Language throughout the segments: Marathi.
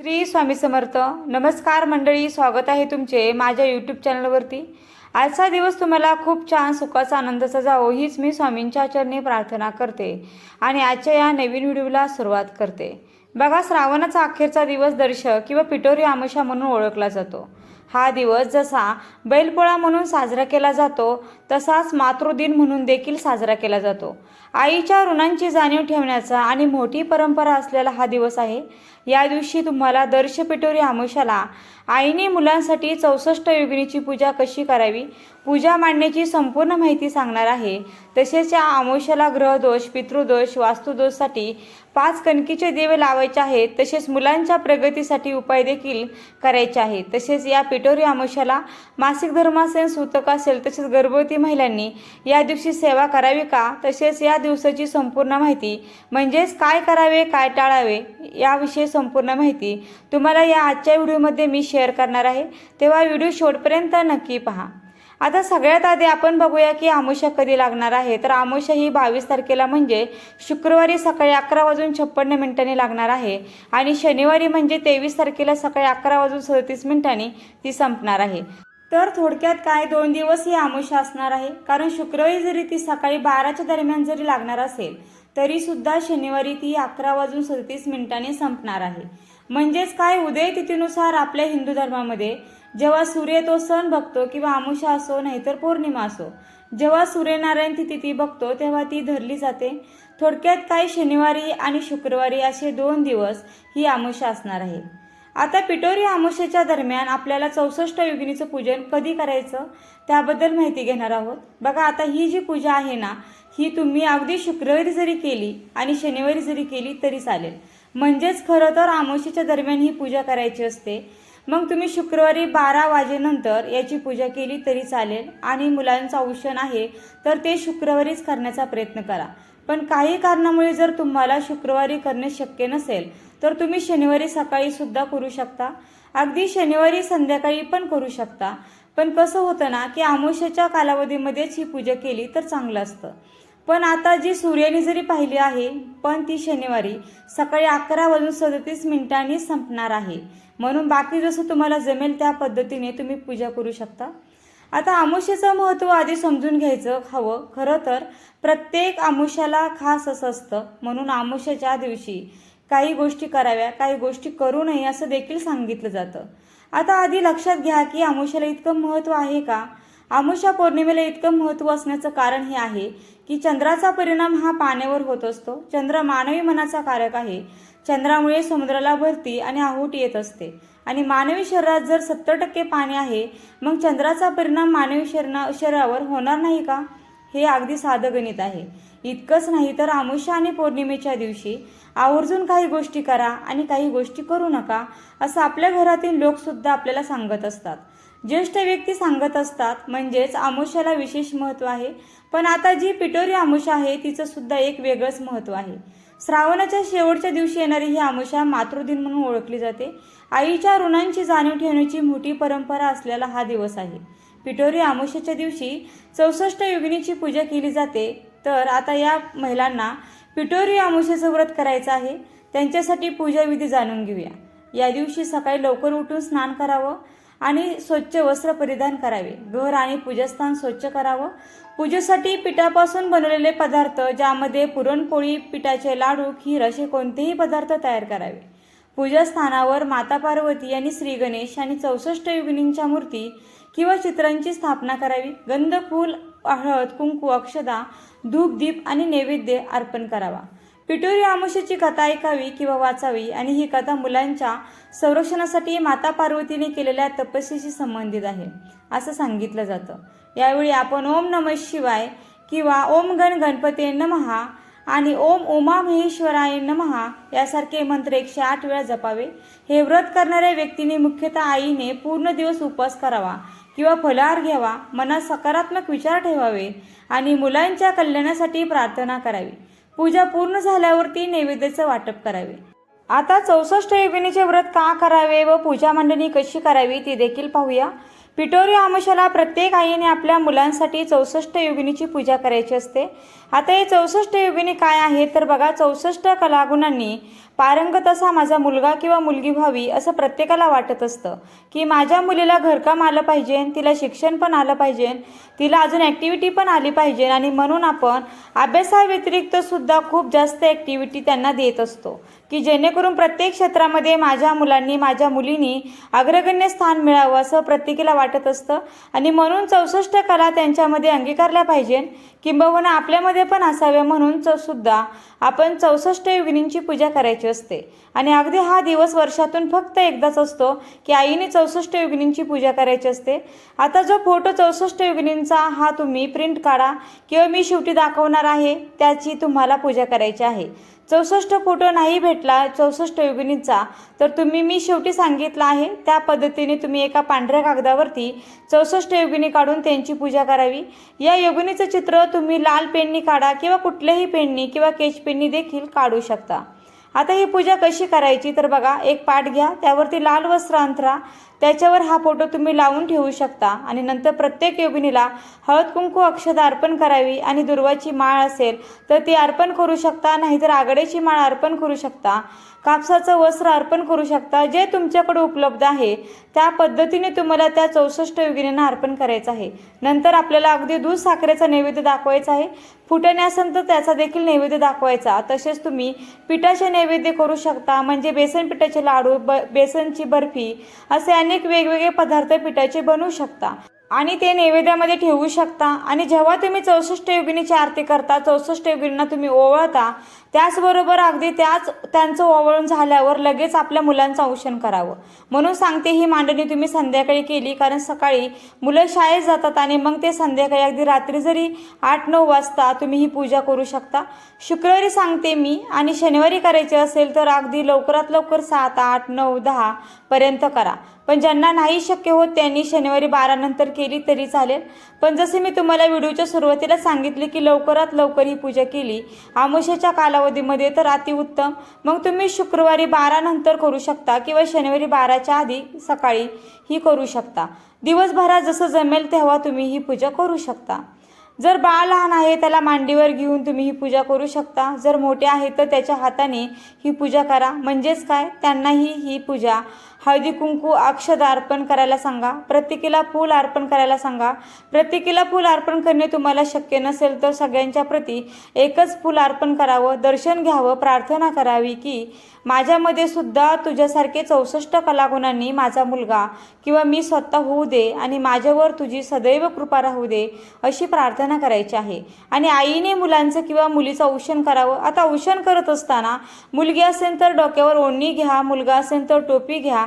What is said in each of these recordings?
श्री स्वामी समर्थ. नमस्कार मंडळी स्वागत आहे तुमचे माझ्या यूट्यूब चॅनलवरती आजचा दिवस तुम्हाला खूप छान सुखाचा आनंदाचा जावो हीच मी स्वामींच्या चरणी प्रार्थना करते आणि आजच्या या नवीन व्हिडिओला सुरुवात करते. बघा श्रावणाचा अखेरचा दिवस दर्शक किंवा पिटोरी आमशा म्हणून ओळखला जातो. हा दिवस जसा बैलपोळा म्हणून साजरा केला जातो तसाच मातृदिन म्हणून देखील साजरा केला जातो. आईच्या ऋणांची जाणीव ठेवण्याचा आणि मोठी परंपरा असलेला हा दिवस आहे. या दिवशी तुम्हाला दर्श पिटोरी आमुषाला. आईने मुलांसाठी चौसष्ट योगिनीची पूजा कशी करावी? पूजा मांडण्याची संपूर्ण माहिती सांगणार आहे. तसेच या आमोशाला ग्रहदोष पितृदोष वास्तुदोषसाठी पाच कणकीचे दिवे लावायचे आहेत. तसेच मुलांच्या प्रगतीसाठी उपाय देखील करायचे आहेत. तसेच या पिटोरी आमोशाला मासिक धर्म सूतक असेल तसेच गर्भवती महिलांनी या दिवशी सेवा करावी का? तसेच या दिवसाची संपूर्ण माहिती म्हणजेच काय करावे काय टाळावे याविषयी संपूर्ण माहिती तुम्हाला या आजच्या व्हिडिओमध्ये मी शेअर करणार आहे. तेव्हा व्हिडिओ शेवटपर्यंत नक्की पहा. आता सगळ्यात आधी आपण बघूया की आमुषा कधी लागणार आहे. तर आमुषा ही बावीस तारखेला म्हणजे शुक्रवारी सकाळी अकरा वाजून छप्पन्न मिनिटांनी लागणार आहे. आणि शनिवारी म्हणजे तेवीस तारखेला सकाळी अकरा वाजून सदतीस मिनिटांनी ती संपणार आहे. तर थोडक्यात काय दोन दिवस ही आमुषा असणार आहे? कारण शुक्रवारी जरी ती सकाळी बाराच्या दरम्यान जरी लागणार असेल तरीसुद्धा शनिवारी ती अकरा वाजून सदतीस मिनिटांनी संपणार आहे. म्हणजेच काय उदय तिथीनुसार आपल्या हिंदू धर्मामध्ये जेव्हा सूर्य तो सण बघतो किंवा आमुषा असो नाहीतर पौर्णिमा असो जेव्हा सूर्यनारायण ती तिथी बघतो तेव्हा ती धरली जाते. थोडक्यात काय शनिवारी आणि शुक्रवारी असे दोन दिवस ही आमुषा असणार आहे. आता पिटोरी आमोशेच्या दरम्यान आपल्याला चौसष्ट योगिनीचं पूजन कधी करायचं त्याबद्दल माहिती घेणार आहोत. बघा आता ही जी पूजा आहे ना ही तुम्ही अगदी शुक्रवारी जरी केली आणि शनिवारी जरी केली तरी चालेल. म्हणजेच खरं तर आमुषेच्या दरम्यान ही पूजा करायची असते. मग तुम्ही शुक्रवारी बारा वाजेनंतर याची पूजा केली तरी चालेल आणि मुलांचं औषण आहे तर ते शुक्रवारीच करण्याचा प्रयत्न करा. पण काही कारणामुळे जर तुम्हाला शुक्रवारी करणे शक्य नसेल तर तुम्ही शनिवारी सकाळी सुद्धा करू शकता. अगदी शनिवारी संध्याकाळी पण करू शकता. पण कसं होतं ना की आमुष्याच्या कालावधीमध्येच ही पूजा केली तर चांगलं असतं. पण आता जी सूर्याने जरी पाहिली आहे पण ती शनिवारी सकाळी अकरा वाजून सदतीस मिनिटांनी संपणार आहे. म्हणून बाकी जसं तुम्हाला जमेल त्या पद्धतीने तुम्ही पूजा करू शकता. आता आमुष्याचं महत्त्व आधी समजून घ्यायचं हवं. खरं तर प्रत्येक आमुष्याला खास असं असतं. म्हणून आमुष्याच्या दिवशी काही गोष्टी कराव्या काही गोष्टी करू नये असं देखील सांगितलं जातं. आता आधी लक्षात घ्या की आमुष्याला इतकं महत्त्व आहे का? आमुषा पौर्णिमेला इतकं महत्त्व असण्याचं कारण हे आहे की चंद्राचा परिणाम हा पाण्यावर होत असतो. चंद्र मानवी मनाचा कारक आहे. चंद्रामुळे समुद्राला भरती आणि आहुट येत असते. आणि मानवी शरीरात जर सत्तर टक्के पाणी आहे मग चंद्राचा परिणाम मानवी शरीरा शरीरावर होणार नाही का? हे अगदी साधं गणित आहे. इतकंच नाही तर आमुषा आणि पौर्णिमेच्या दिवशी आवर्जून काही गोष्टी करा आणि काही गोष्टी करू नका असं आपल्या घरातील लोकसुद्धा आपल्याला सांगत असतात. ज्येष्ठ व्यक्ती सांगत असतात म्हणजेच आमुष्याला विशेष महत्त्व आहे. पण आता जी पिटोरी आमुषा आहे तिचं सुद्धा एक वेगळंच महत्त्व आहे. श्रावणाच्या शेवटच्या दिवशी येणारी ही आमुषा मातृदिन म्हणून ओळखली जाते. आईच्या ऋणांची जाणीव ठेवण्याची मोठी परंपरा असलेला हा दिवस आहे. पिटोरी आमुष्याच्या दिवशी चौसष्ट योगिनीची पूजा केली जाते. तर आता या महिलांना पिठोरी आमुष्याचं व्रत करायचं आहे. त्यांच्यासाठी पूजाविधी जाणून घेऊया. या दिवशी सकाळी लवकर उठून स्नान करावं आणि स्वच्छ वस्त्र परिधान करावे. घर आणि पूजास्थान स्वच्छ करावं. पूजेसाठी पिठापासून बनवलेले पदार्थ ज्यामध्ये पुरणपोळी पिठाचे लाडू खीर असे कोणतेही पदार्थ तयार करावे. पूजास्थानावर माता पार्वती आणि श्री गणेश आणि चौसष्ट योगिनींच्या मूर्ती किंवा चित्रांची स्थापना करावी. गंध फूल हळद कुंकू अक्षदा धूप दीप आणि नैवेद्य अर्पण करावा. पिटोरी आमुष्याची कथा ऐकावी किंवा वाचावी आणि ही कथा मुलांच्या संरक्षणासाठी माता पार्वतीने केलेल्या तपस्येशी संबंधित आहे असं सांगितलं जातं. यावेळी आपण ओम नम शिवाय किंवा ओम गण गणपती नमहा आणि ओम उमा महेश्वराय नमहा यासारखे मंत्र एकशे आठ वेळा जपावे. हे व्रत करणाऱ्या व्यक्तीने मुख्यतः आईने पूर्ण दिवस उपवास करावा किंवा फलाहार घ्यावा मनात सकारात्मक विचार ठेवावे आणि मुलांच्या कल्याणासाठी प्रार्थना करावी. पूजा पूर्ण झाल्यावरती नैवेद्याचं वाटप करावे. आता चौसष्ट योगिनीचे व्रत का करावे व पूजा मांडणी कशी करावी ती देखील पाहूया. पिठोरी आमुषाला प्रत्येक आईने आपल्या मुलांसाठी चौसष्ट योगिनीची पूजा करायची असते. आता हे चौसष्ट योगिनी काय आहे तर बघा चौसष्ट कलागुणांनी पारंगत असा माझा मुलगा किंवा मुलगी व्हावी असं प्रत्येकाला वाटत असतं. की माझ्या मुलीला घरकाम आलं पाहिजे तिला शिक्षण पण आलं पाहिजे तिला अजून ॲक्टिव्हिटी पण आली पाहिजे आणि म्हणून आपण अभ्यासाव्यतिरिक्त सुद्धा खूप जास्त ॲक्टिव्हिटी त्यांना देत असतो. की जेणेकरून प्रत्येक क्षेत्रामध्ये माझ्या मुलांनी माझ्या मुलींनी अग्रगण्य स्थान मिळावं असं प्रत्येकीला वाटत असतं. आणि म्हणून चौसष्ट कला त्यांच्यामध्ये अंगीकारल्या पाहिजे किंबहुना आपल्यामध्ये पण असाव्या म्हणून च सुद्धा आपण चौसष्ट योगिनींची पूजा करायची असते. आणि अगदी हा दिवस वर्षातून फक्त एकदाच असतो की आईने चौसष्ट योगिनींची पूजा करायची असते. आता जो फोटो चौसष्ट योगिनींचा हा तुम्ही प्रिंट काढा किंवा मी शेवटी दाखवणार आहे त्याची तुम्हाला पूजा करायची आहे. चौसष्ट फोटो नाही भेटला चौसष्ट योगिनींचा तर तुम्ही मी शेवटी सांगितलं आहे त्या पद्धतीने तुम्ही एका पांढऱ्या कागदावरती चौसष्ट योगिनी काढून त्यांची पूजा करावी. या योगिनीचं चित्र तुम्ही लाल पेननी काढा किंवा कुठल्याही पेननी किंवा केच पेननी देखील काढू शकता. आता ही पूजा कशी करायची? तर बघा एक पाठ घ्या त्यावरती लाल वस्त्र अंथरा त्याच्यावर हा फोटो तुम्ही लावून ठेवू शकता. आणि नंतर प्रत्येक योगिनीला हळद कुंकू अक्षता अर्पण करावी आणि दुर्वाची माळ असेल तर ती अर्पण करू शकता नाहीतर आघाडीची माळ अर्पण करू शकता कापसाचं वस्त्र अर्पण करू शकता जे तुमच्याकडे उपलब्ध आहे त्या पद्धतीने तुम्हाला त्या चौसष्ट योगिनींना अर्पण करायचं आहे. नंतर आपल्याला अगदी दूध साखरेचा नैवेद्य दाखवायचा आहे. फुटणे असेल तर त्याचा देखील नैवेद्य दाखवायचा. तसेच तुम्ही पिठाचे नैवेद्य करू शकता म्हणजे बेसन पिठाचे लाडू ब बेसनची बर्फी असे अनेक वेगवेगळे पदार्थ पिठाचे बनवू शकता. आणि ते नैवेद्यामध्ये ठेवू शकता. आणि जेव्हा तुम्ही चौसष्ट योगिनीची आरती करता चौसष्ट योगिनींना तुम्ही ओवळता त्याचबरोबर अगदी त्याच त्यांचं ओवळून झाल्यावर लगेच आपल्या मुलांचं औषण करावं. म्हणून सांगते ही मांडणी तुम्ही संध्याकाळी केली कारण सकाळी मुलं शाळेत जातात आणि मग ते संध्याकाळी अगदी रात्री जरी आठ नऊ वाजता तुम्ही ही पूजा करू शकता. शुक्रवारी सांगते मी आणि शनिवारी करायची असेल तर अगदी लवकरात लवकर सात आठ नऊ दहा पर्यंत करा. पण ज्यांना नाही शक्य होत त्यांनी शनिवारी बारानंतर केली तरी चालेल. पण जसे मी तुम्हाला व्हिडिओच्या सुरुवातीला सांगितले की लवकरात लवकर ही पूजा केली आमुष्याच्या कालावधीमध्ये तर अतिउत्तम मग तुम्ही शुक्रवारी बारानंतर करू शकता किंवा शनिवारी बाराच्या आधी सकाळी ही करू शकता. दिवसभरात जसं जमेल तेव्हा तुम्ही ही पूजा करू शकता. जर बाळ लहान आहे त्याला मांडीवर घेऊन तुम्ही ही पूजा करू शकता. जर मोठे आहे तर त्याच्या हाताने ही पूजा करा. म्हणजेच काय? त्यांनाही ही पूजा हळदी कुंकू अक्षदा अर्पण करायला सांगा. प्रत्येकीला फूल अर्पण करायला सांगा. प्रत्येकीला फूल अर्पण करणे तुम्हाला शक्य नसेल तर सगळ्यांच्या प्रती एकच फूल अर्पण करावं दर्शन घ्यावं प्रार्थना करावी की माझ्यामध्ये सुद्धा तुझ्यासारखे चौसष्ट कलागुणांनी माझा मुलगा किंवा मी स्वतः होऊ दे आणि माझ्यावर तुझी सदैव कृपा राहू दे अशी प्रार्थना करायची आहे. आणि आईने मुलांचं किंवा मुलीचं औषण करावं. आता औषण करत असताना मुलगी असेल तर डोक्यावर ओढणी घ्या मुलगा असेल तर टोपी घ्या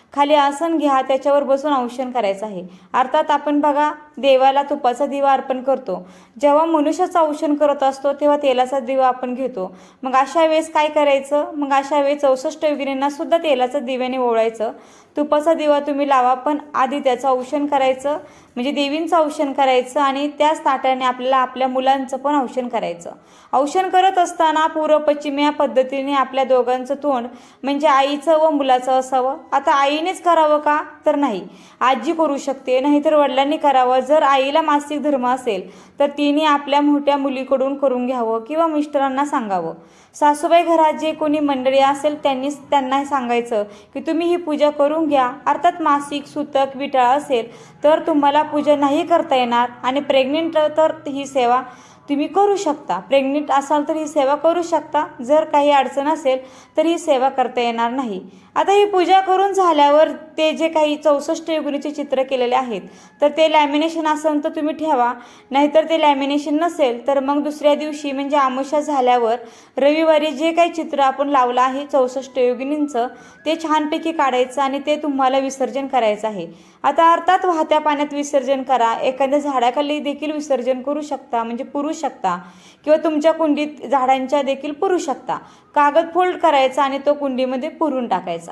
खाली आसन घ्या त्याच्यावर बसून औषण करायचं आहे. अर्थात आपण बघा देवाला तुपाचा दिवा अर्पण करतो. जेव्हा मनुष्याचं औषण करत असतो तेव्हा तेलाचा दिवा आपण घेतो. मग अशा वेळेस काय करायचं? मग अशा वेळेस चौसष्ट योगिनींना सुद्धा तेलाचं दिव्याने ओळायचं तुपाचा दिवा तुम्ही लावा पण आधी त्याचं औषण करायचं. म्हणजे देवींचं औषण करायचं आणि त्याच ताट्याने आपल्याला आपल्या मुलांचं पण औषण करायचं. औषण करत असताना पूर्व पश्चिम या पद्धतीने आपल्या दोघांचं तोंड म्हणजे आईचं व मुलाचं असावं. आता आई आईनेच करावं का? तर नाही. आजी करू शकते नाहीतर वडिलांनी करावं. जर आईला मासिक धर्म असेल तर तिने आपल्या मोठ्या मुलीकडून करून घ्यावं किंवा मिस्टरांना सांगावं. सासूबाई घरात जे कोणी मंडळी असेल त्यांनीच त्यांना सांगायचं की तुम्ही ही पूजा करून घ्या. अर्थात मासिक सुतक विटाळ असेल तर तुम्हाला पूजा नाही करता येणार आणि प्रेग्नेंट तर ही सेवा तुम्ही करू शकता. प्रेग्नेंट असाल तर ही सेवा करू शकता. जर काही अडचण असेल तर ही सेवा करता येणार नाही. आता ही पूजा करून झाल्यावर ते जे काही चौसष्ट योगिनीचे चित्र केलेले आहेत तर ते लॅमिनेशन असेल तर तुम्ही ठेवा. नाहीतर ते लॅमिनेशन नसेल तर मग दुसऱ्या दिवशी म्हणजे आमुषा झाल्यावर रविवारी जे काही चित्र आपण लावलं आहे चौसष्ट योगिनींचं ते छानपैकी काढायचं आणि ते तुम्हाला विसर्जन करायचं आहे. आता अर्थात वाहत्या पाण्यात विसर्जन करा. एखाद्या झाडाखाली देखील विसर्जन करू शकता. म्हणजे पुरुष शकता किंवा तुमच्या कुंडीत झाडांच्या देखील पुरू शकता. कागद फोल्ड करायचा आणि तो कुंडीमध्ये पुरून टाकायचा.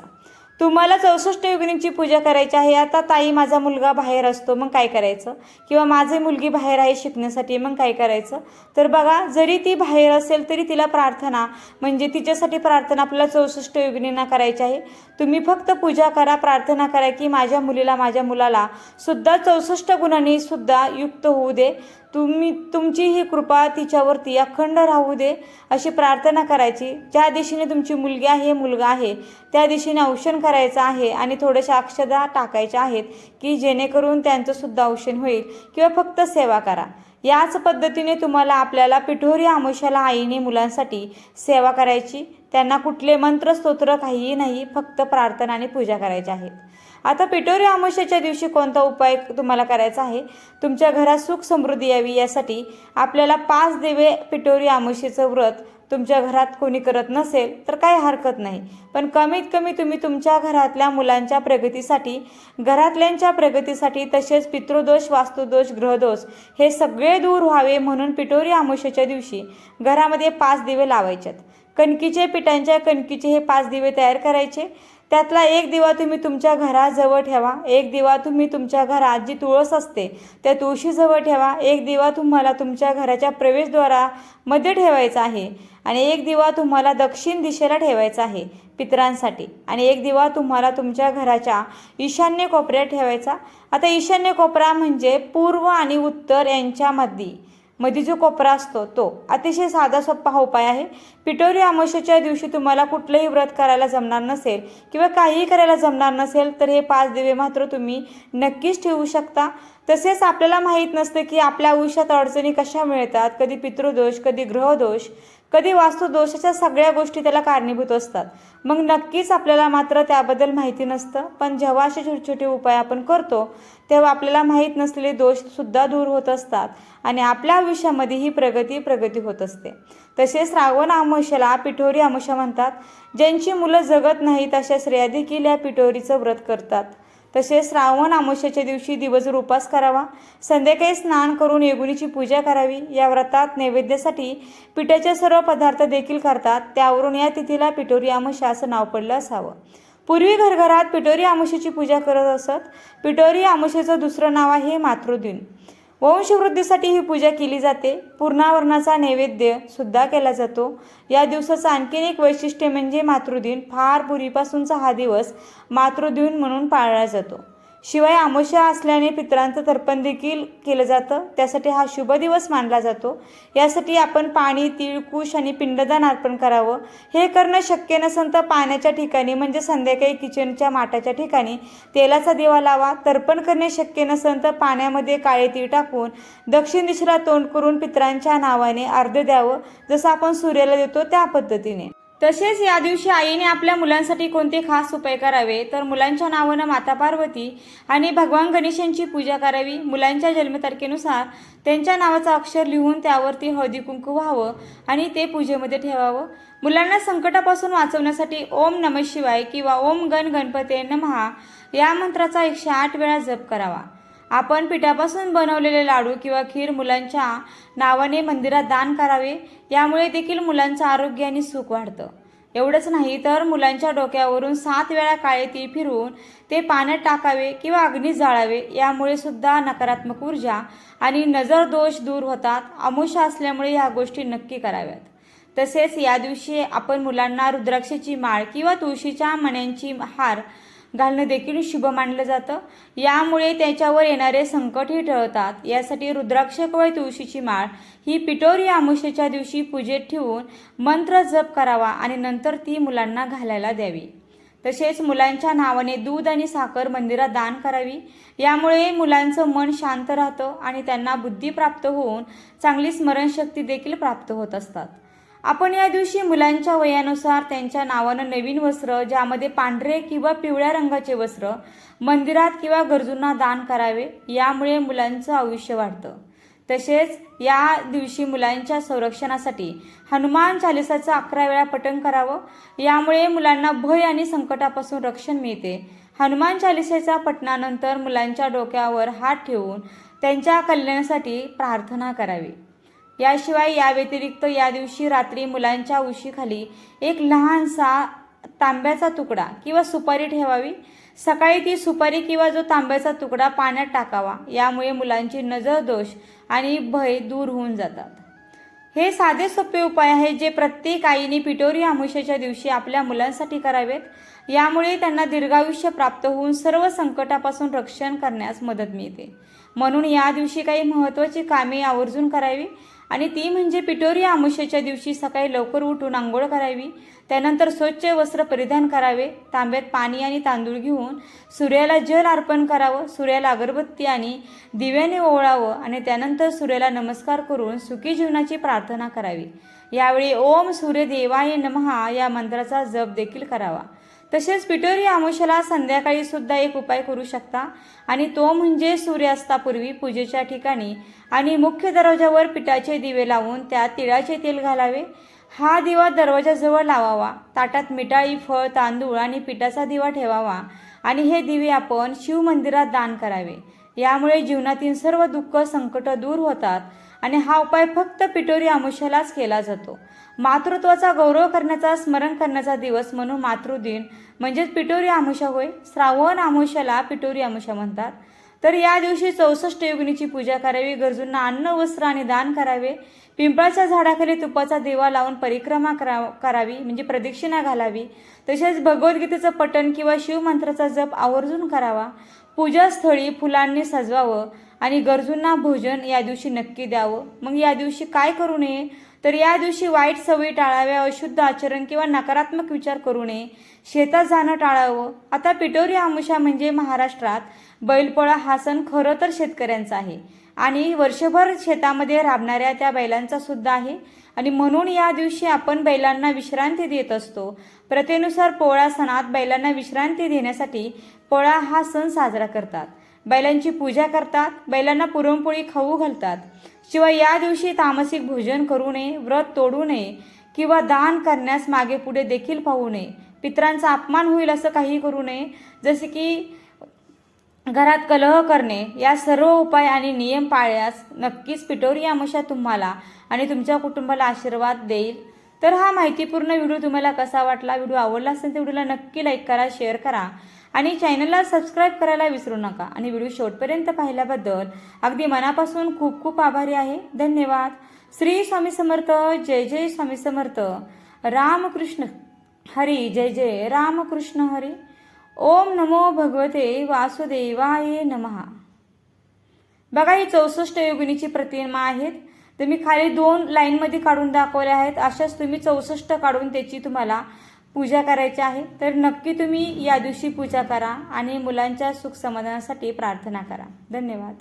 तुम्हाला चौसष्ट योगिनींची पूजा करायची आहे आता ताई माझा मुलगा बाहेर असतो मग काय करायचं? किंवा माझी मुलगी बाहेर आहे शिकण्यासाठी मग काय करायचं? तर बघा जरी ती बाहेर असेल तरी तिला प्रार्थना म्हणजे तिच्यासाठी प्रार्थना आपल्याला चौसष्ट योगिनींना करायची आहे. तुम्ही फक्त पूजा करा प्रार्थना करा की माझ्या मुलीला माझ्या मुलाला सुद्धा चौसष्ट गुणांनी सुद्धा युक्त होऊ दे. तुम्ही तुमची ही कृपा तिच्यावरती अखंड राहू दे अशी प्रार्थना करायची. ज्या दिशेने तुमची मुलगी आहे मुलगा आहे. त्या दिशेने औषण करायचं आहे आणि थोड्याशा अक्षदा टाकायच्या आहेत की जेणेकरून त्यांचंसुद्धा औषण होईल. किंवा फक्त सेवा करा. याच पद्धतीने तुम्हाला आपल्याला पिठोरी आमुष्याला आईने मुलांसाठी सेवा करायची. त्यांना कुठले मंत्र स्तोत्र काहीही नाही फक्त प्रार्थना आणि पूजा करायच्या आहेत. आता पिठोरी अमावस्याच्या दिवशी कोणता उपाय तुम्हाला करायचा आहे? तुमच्या घरात सुख समृद्धी यावी यासाठी आपल्याला पाच दिवे पिठोरी अमावस्येचं व्रत तुमच्या घरात कोणी करत नसेल तर काही हरकत नाही. पण कमीत कमी तुम्ही तुमच्या घरातल्या मुलांच्या प्रगतीसाठी घरातल्यांच्या प्रगतीसाठी तसेच पितृदोष वास्तुदोष ग्रहदोष हे सगळे दूर व्हावे म्हणून पिठोरी अमावस्याच्या दिवशी घरामध्ये पाच दिवे लावायच्यात कणकीचे पिठांच्या कणकीचे हे पाच दिवे तयार करायचे. त्यातला एक दिवा तुम्ही तुमच्या घराजवळ ठेवा एक दिवा तुम्ही तुमच्या घरात जी तुळस असते त्या तुळशीजवळ ठेवा एक दिवा तुम्हाला तुमच्या घराच्या प्रवेशद्वारामध्ये ठेवायचा आहे आणि एक दिवा तुम्हाला दक्षिण दिशेला ठेवायचा आहे पितरांसाठी आणि एक दिवा तुम्हाला तुमच्या घराच्या ईशान्य कोपऱ्यात ठेवायचा. आता ईशान्य कोपरा म्हणजे पूर्व आणि उत्तर यांच्यामध्ये मध्ये जो कोपरा असतो तो अतिशय साधा सोपा हा उपाय आहे. पिठोरी अमावस्येच्या दिवशी तुम्हाला कुठलंही व्रत करायला जमणार नसेल किंवा काहीही करायला जमणार नसेल तर हे पाच दिवे मात्र तुम्ही नक्कीच ठेवू शकता. तसेच आपल्याला माहीत नसतं की आपल्या आयुष्यात अडचणी कशा मिळतात. कधी पितृदोष कधी ग्रहदोष कधी वास्तुदोषाच्या सगळ्या गोष्टी त्याला कारणीभूत असतात. मग नक्कीच आपल्याला मात्र त्याबद्दल माहिती नसतं. पण जेव्हा असे छोटे छोटे उपाय आपण करतो तेव्हा आपल्याला माहीत नसलेले दोषसुद्धा दूर होत असतात आणि आपल्या आयुष्यामध्ये ही प्रगती प्रगती होत असते. तसेच श्रावण अमावस्याला पिठोरी अमावस्या म्हणतात. ज्यांची मुलं जगत नाहीत अशा स्त्रिया देखील या पिठोरीचं व्रत करतात. तसेच श्रावण अमावस्याच्या दिवशी दिवसभर उपास करावा संध्याकाळी स्नान करून येगुणीची पूजा करावी या व्रतात नैवेद्यासाठी पिठाचे सर्व पदार्थ देखील करतात त्यावरून या तिथीला पिठोरी अमावस्या असं नाव पडलं असावं. पूर्वी घरघरात पिठोरी अमावस्याची पूजा करत असत पिठोरी अमावस्याचं दुसरं नाव आहे मातृदिन. वंशवृद्धीसाठी ही पूजा केली जाते. पूर्णावरणाचा नैवेद्य सुद्धा केला जातो. या दिवसाचं आणखीन एक वैशिष्ट्य म्हणजे मातृदिन. फार पूर्वीपासूनचा हा दिवस मातृदिन म्हणून पाळला जातो. शिवाय आमोशा असल्याने पितरांचं तर्पण देखील केलं जातं. त्यासाठी हा शुभ दिवस मानला जातो. यासाठी आपण पाणी तिळकुश आणि पिंडदान अर्पण करावं. हे करणं शक्य नसेल तर पाण्याच्या ठिकाणी म्हणजे संध्याकाळी किचनच्या माठाच्या ठिकाणी तेलाचा दिवा लावा. तर्पण करणे शक्य नसेल तर पाण्यामध्ये काळे तीळ टाकून दक्षिण दिशेला तोंड करून पितरांच्या नावाने अर्ध द्यावं. जसं आपण सूर्याला देतो त्या पद्धतीने. तसेच या दिवशी आईने आपल्या मुलांसाठी कोणते खास उपाय करावे? तर मुलांच्या नावानं माता पार्वती आणि भगवान गणेशांची पूजा करावी. मुलांच्या जन्मतारखेनुसार त्यांच्या नावाचं अक्षर लिहून त्यावरती हळदी कुंकू व्हावं आणि ते पूजेमध्ये ठेवावं. मुलांना संकटापासून वाचवण्यासाठी ओम नम शिवाय किंवा ओम गण गणपते नमहा या मंत्राचा एकशे आठ वेळा जप करावा. आपण पिठापासून बनवलेले लाडू किंवा खीर मुलांच्या नावाने मंदिरात दान करावे यामुळे देखील मुलांचं आरोग्य आणि सुख वाढतं. एवढंच नाही तर मुलांच्या डोक्यावरून सात वेळा काळे तीळ फिरवून ते पाण्यात टाकावे किंवा अग्नीत जाळावे यामुळे सुद्धा नकारात्मक ऊर्जा आणि नजर दोष दूर होतात अमुषा असल्यामुळे ह्या गोष्टी नक्की कराव्यात. तसेच या दिवशी आपण मुलांना रुद्राक्षाची माळ किंवा तुळशीच्या मण्यांची हार घालणं देखील शुभ मानलं जातं. यामुळे त्याच्यावर येणारे संकटही टळतात. यासाठी रुद्राक्ष व तुळशीची माळ ही पिटोरी अमावस्येच्या दिवशी पूजेत ठेवून मंत्र जप करावा आणि नंतर ती मुलांना घालायला द्यावी. तसेच मुलांच्या नावाने दूध आणि साखर मंदिरात दान करावी. यामुळे मुलांचं मन शांत राहतं आणि त्यांना बुद्धी प्राप्त होऊन चांगली स्मरणशक्ती देखील प्राप्त होत असतात. आपण या दिवशी मुलांच्या वयानुसार त्यांच्या नावानं नवीन वस्त्र ज्यामध्ये पांढरे किंवा पिवळ्या रंगाचे वस्त्र मंदिरात किंवा गरजूंना दान करावे यामुळे मुलांचं आयुष्य वाढतं. तसेच या दिवशी मुलांच्या संरक्षणासाठी हनुमान चालिसाचं अकरा वेळा पठण करावं. यामुळे मुलांना भय आणि संकटापासून रक्षण मिळते. हनुमान चालिसेच्या पठणानंतर मुलांच्या डोक्यावर हात ठेवून त्यांच्या कल्याणासाठी प्रार्थना करावी. याशिवाय या व्यतिरिक्त या दिवशी रात्री मुलांच्या उशीखाली एक लहानसा तांब्याचा तुकडा किंवा सुपारी ठेवावी. सकाळी ती सुपारी किंवा जो तांब्याचा तुकडा पाण्यात टाकावा. यामुळे मुलांची नजर दोष आणि भय दूर होऊन जातात. हे साधे सोपे उपाय आहेत जे प्रत्येक आईने पिटोरी अमावस्येच्या दिवशी आपल्या मुलांसाठी करावेत. यामुळे त्यांना दीर्घायुष्य प्राप्त होऊन सर्व संकटापासून रक्षण करण्यास मदत मिळते. म्हणून या दिवशी काही महत्त्वाची कामे आवर्जून करावी. आणि ती म्हणजे पिटोरी आमुष्याच्या दिवशी सकाळी लवकर उठून आंघोळ करावी. त्यानंतर स्वच्छ वस्त्र परिधान करावे. तांब्यात पाणी आणि तांदूळ घेऊन सूर्याला जल अर्पण करावं सूर्याला अगरबत्ती आणि दिव्याने ओवळावं आणि त्यानंतर सूर्याला नमस्कार करून सुखी जीवनाची प्रार्थना करावी. यावेळी ओम सूर्यदेवाय नमहा या मंत्राचा जप देखील करावा. तसेच पिटोरी अमावस्याला संध्याकाळी सुद्धा एक उपाय करू शकता. आणि तो म्हणजे सूर्यास्तापूर्वी पूजेच्या ठिकाणी आणि मुख्य दरवाजावर पिठाचे दिवे लावून त्यात तिळाचे तेल घालावे. हा दिवा दरवाजाजवळ लावावा. ताटात मिठाई फळ तांदूळ आणि पिठाचा दिवा ठेवावा. आणि हे दिवे आपण शिव मंदिरात दान करावे. यामुळे जीवनातील सर्व दुःख संकट दूर होतात. आणि हा उपाय फक्त पिटोरी अमावस्यालाच केला जातो. मातृत्वाचा गौरव करण्याचा स्मरण करण्याचा दिवस म्हणून मातृदिन. म्हणजेच पिटोरी आमुषा होय. श्रावण आमुष्याला पिटोरी आमुषा म्हणतात. तर या दिवशी चौसष्ट योगिनीची पूजा करावी. गरजूंना अन्न वस्त्र आणि दान करावे. पिंपळाच्या झाडाखाली तुपाचा दिवा लावून परिक्रमा करा करावी म्हणजे प्रदक्षिणा घालावी. तसेच भगवद्गीतेचं पठण किंवा शिवमंत्राचा जप आवर्जून करावा. पूजास्थळी फुलांनी सजवावं आणि गरजूंना भोजन या दिवशी नक्की द्यावं. मग या दिवशी काय करू नये? तर या दिवशी वाईट सवयी टाळाव्या अशुद्ध आचरण किंवा नकारात्मक विचार करू नये. शेतात जाणं टाळावं. आता पिटोरी आमुषा म्हणजे महाराष्ट्रात बैलपोळा हा सण खरं तर शेतकऱ्यांचा आहे. आणि वर्षभर शेतामध्ये राबणाऱ्या त्या बैलांचा सुद्धा आहे. आणि म्हणून या दिवशी आपण बैलांना विश्रांती देत असतो. प्रथेनुसार पोळा सणात बैलांना विश्रांती देण्यासाठी पोळा हा सण साजरा करतात. बैलांची पूजा करतात बैलांना पुरणपोळी खाऊ घालतात. शिवाय या दिवशी तामसिक भोजन करू नये व्रत तोडू नये किंवा दान करण्यास मागे पुढे देखील पाहू नये. पित्रांचा अपमान होईल असं काही करू नये. जसे की घरात कलह करणे या सर्व उपाय आणि नियम पाळल्यास नक्कीच पिटोरी अमशा तुम्हाला आणि तुमच्या कुटुंबाला आशीर्वाद देईल. तर हा माहितीपूर्ण व्हिडिओ तुम्हाला कसा वाटला व्हिडिओ आवडला असेल तर व्हिडिओला नक्की लाईक करा शेअर करा आणि चॅनलला सबस्क्राईब करायला विसरू नका. आणि व्हिडिओ शेवटपर्यंत पाहिल्याबद्दल अगदी मनापासून खूप खूप आभारी आहे. धन्यवाद. श्री स्वामी समर्थ जय जय स्वामी समर्थ. रामकृष्ण. हरी जय जय. रामकृष्ण हरी. ओम नमो भगवते वासुदेवाय नमहा बघा ही चौसष्ट योगिनीची प्रतिमा आहेत. तुम्ही खाली दोन लाईनमध्ये काढून दाखवल्या आहेत. अशाच तुम्ही चौसष्ट काढून त्याची तुम्हाला पूजा करायची आहे. तर नक्की तुम्ही या दिवशी पूजा करा आणि मुलांच्या सुख समाधानासाठी प्रार्थना करा. धन्यवाद.